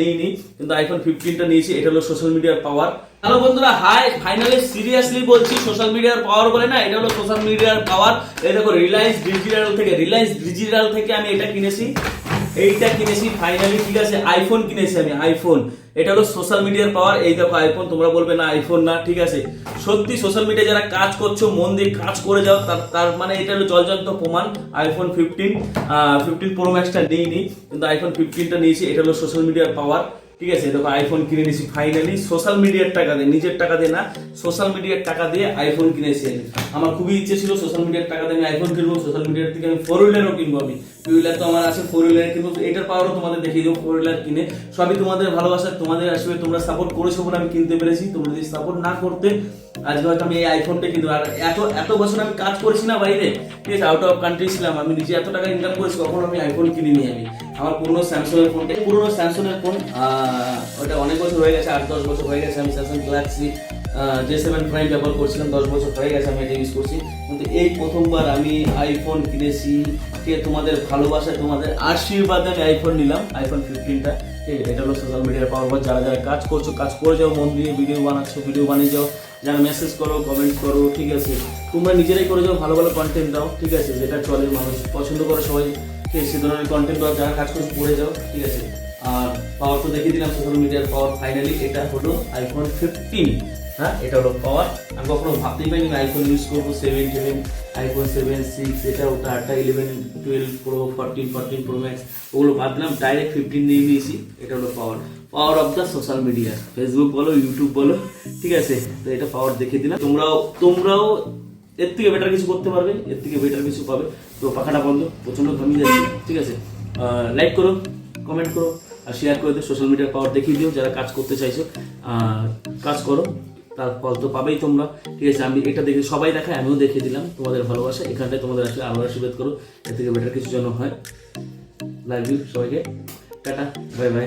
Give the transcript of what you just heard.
নিইনি কিন্তু আইফোন ফিফটিনটা নিয়েছি, এটা হলো সোশ্যাল মিডিয়ার পাওয়ার হ্যালো বন্ধুরা হাই ফাইনালি সিরিয়াসলি বলছি সোশ্যাল মিডিয়ার পাওয়ার বলে না, এটা হলো সোশ্যাল মিডিয়ার পাওয়ার এই দেখো রিলায়েন্স ডিজিটাল থেকে রিলায়েন্স ডিজিটাল থেকে আমি এটা কিনেছি। এইটা কিনেছি ফাইনালি ঠিক আছে আইফোন কিনেছি আমি আইফোন এটা হলো সোশ্যাল মিডিয়ার পাওয়ার এই দেখো আইফোন তোমরা বলবে না আইফোন না, ঠিক আছে। সত্যি সোশ্যাল মিডিয়া যারা কাজ করছ, মন দিয়ে কাজ করে যাও, তার তার মানে এটা হলো জলজন্ত প্রমাণ আইফোন ফিফটিন ফিফটিন প্রো ম্যাক্সটা নিইনি, কিন্তু আইফোন ফিফটিনটা নিয়েছি, এটা হলো সোশ্যাল মিডিয়ার পাওয়ার ঠিক আছে, দেখো আইফোন কিনে নিয়েছি ফাইনালি সোশ্যাল মিডিয়ার টাকা দিয়ে, নিজের টাকা দিয়ে না সোশ্যাল মিডিয়ার টাকা দিয়ে আইফোন কিনেছি আমি। আমার খুবই ইচ্ছে ছিল সোশ্যাল মিডিয়ার টাকা দিয়ে আমি আইফোন কিনবো সোশ্যাল মিডিয়ার থেকে আমি ফোর হুইলারও কিনবো আমি। টু হুইলার তো আমার আছে ফোর হুইলার কিনবো এটার পাওয়ারও তোমাদের দেখিয়ে দেবো ফোর হুইলার কিনে। সবই তোমাদের ভালোবাসা, তোমাদের আসবে, তোমরা সাপোর্ট করেছ বলে আমি কিনতে পেরেছি। তোমরা যদি সাপোর্ট না করতে, আজকে হয়তো আমি এই আইফোনটা কিন্তু আর এত এত বছর আমি কাজ করেছি না বাইরে। ঠিক আছে আউট অফ কান্ট্রি ছিলাম, আমি নিজে এত টাকা ইনকাম করেছি, কখনো আমি আইফোন কিনিনি আমি। আমার পুরনো স্যামসং এর ফোনটা পুরনো স্যামসং এর ফোন ওটা অনেক বছর হয়ে গেছে, আট, দশ বছর হয়ে গেছে আমি Samsung Galaxy J seven prime ব্যবহার করছিলাম, দশ বছর হয়ে গেছে আমি এটা ইউজ করছি। কিন্তু এই প্রথমবার আমি আইফোন কিনেছি, কে তোমাদের ভালোবাসায় তোমাদের আশীর্বাদে আমি আইফোন নিলাম আইফোন ফিফটিনটা ঠিক আছে এটা হলো সোশ্যাল মিডিয়ার পাওয়ার যারা যারা কাজ করছ, কাজ করে যাও, মন দিয়ে ভিডিও বানাচ্ছো ভিডিও বানিয়ে যাও, যারা মেসেজ করো কমেন্ট করো, ঠিক আছে। তোমরা নিজেরাই করে যাও, ভালো ভালো কন্টেন্ট দাও, ঠিক আছে, যেটা চলে মানুষ, পছন্দ করে সবাই। ঠিক আছে সে ধরনের কন্টেন্ট দাও যারা কাজ করছ, পড়ে যাও, ঠিক আছে? আর পাওয়ার তো দেখিয়ে দিলাম সোশ্যাল মিডিয়ার পাওয়ার ফাইনালি এটা হলো আইফোন ফিফটিন হ্যাঁ এটা হলো পাওয়ার আমি কখনো ভাবতেই পারিনি আইফোন ইউজ করব seven seven iPhone seven six এটা, ওটা, আটটা eleven twelve pro fourteen fourteen pro max ওগুলো ভাবলাম ডাইরেক্ট ফিফটিন নিয়ে নিয়েছি এটা হলো power power of the social media Facebook বলো ইউটিউব বলো, ঠিক আছে? তো এটা পাওয়ার দেখে দিলাম। তোমরাও তোমরাও এর থেকে বেটার কিছু করতে পারবে, এর থেকে বেটার কিছু পাবে। তো পাখাটা বন্ধ প্রচণ্ড ঘামিয়ে যাচ্ছে, ঠিক আছে? লাইক করো কমেন্ট করো, আর শেয়ার করে দিও সোশ্যাল মিডিয়ার পাওয়ার দেখিয়ে দিও, যারা কাজ করতে চাইছো। কাজ করো, তার ফল তো পাবেই তোমরা, ঠিক আছে? আমি এটা দেখে সবাই দেখায়, আমিও দেখে দিলাম তোমাদের ভালোবাসা, এখানটায় তোমাদের আসলে আরও আশীর্বাদ করো, এর থেকে বেটার কিছু যেন হয়। লাইভ ইউ সবাইকে, টাটা বাই বাই